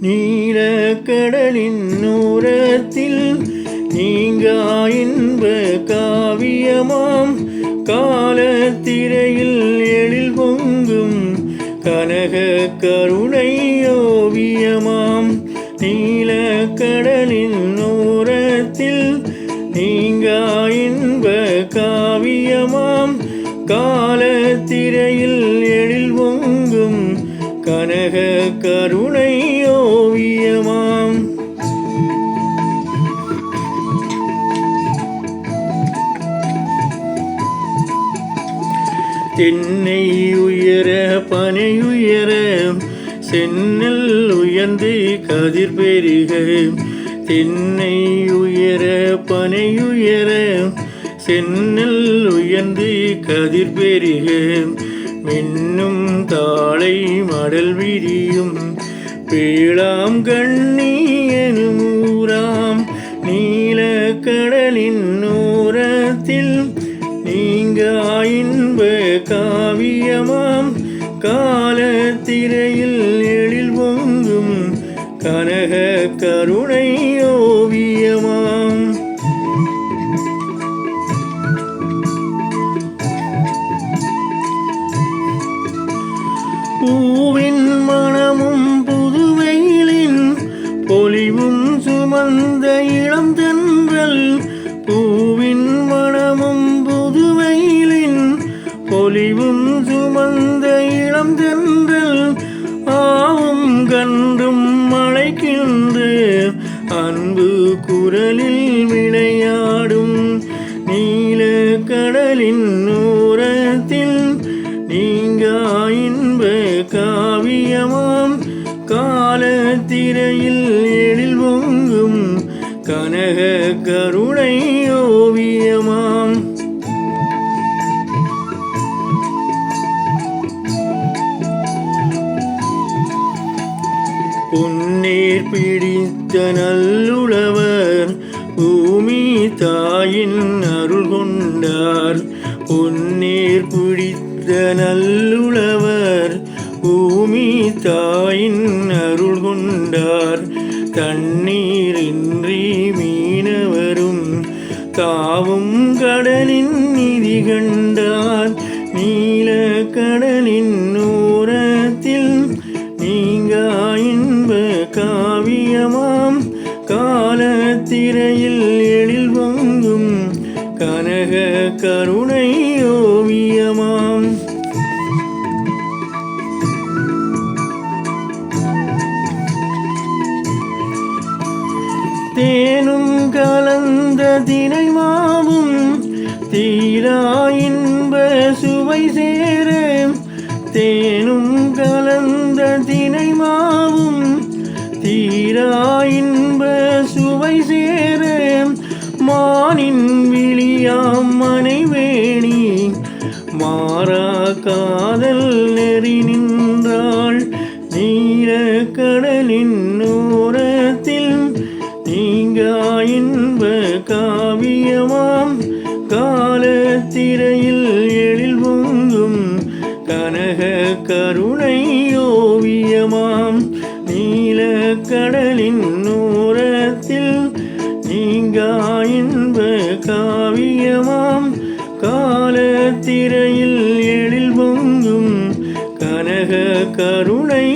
நீல கடலின் நூரத்தில் நீங்கா இன்ப காவியமாம். காலத்திரையில் எழில் பொங்கும் கனக கருணை ஓவியமாம். நீல கடலின் நூரத்தில் நீங்கா இன்ப காவியமாம். காலத்திரையில் எழில் பொங்கும் கனக கருணை தென்னை உயர பனை உயர சென்னல் உயர்ந்து கதிர் பெருக. தென்னை உயர பனை உயர சென்னல் உயர்ந்து கதிர் பெருக. மின்னும் தாளை மடல் விரியும் பேளாம் கண்ணி எனும் ஊராம் நீல கடலின் நூரத்தில் இன்ப காவியமாம். காலத்திரையில் எழில் பொங்கும் கனக கருணை பொலிவும் சுமந்த இளம் தென்றல் ஆவும் கன்றும் மழைக்கின்று அன்பு குரலில் விளையாடும் நீல கடலின் நூரத்தில் நீங்கா இன்ப காவியமாம் காலத்திரையில் எழில் பொங்கும் கனக கருணை பொன்னீர் பிடித்த நல்லுளவர் பூமி தாயின் அருள் கொண்டார். பொன்னீர் பிடித்த நல்லுளவர் பூமி தாயின் அருள் கொண்டார். தண்ணீரின்றி மீனவரும் தாவும் கடலின் நிதி கண்டார். நீல கடலின் கருணை ஓவியமாம். தேனும் கலந்த தினை மாவும் தீரா இன்ப சுவை சேர தே காதல் நெறி நின்றாள். நீர கடலின் நூரத்தில் நீங்க இன்ப காவியமாம். காலத்திரையில் எழில் பொங்கும் கனக கரு கருணை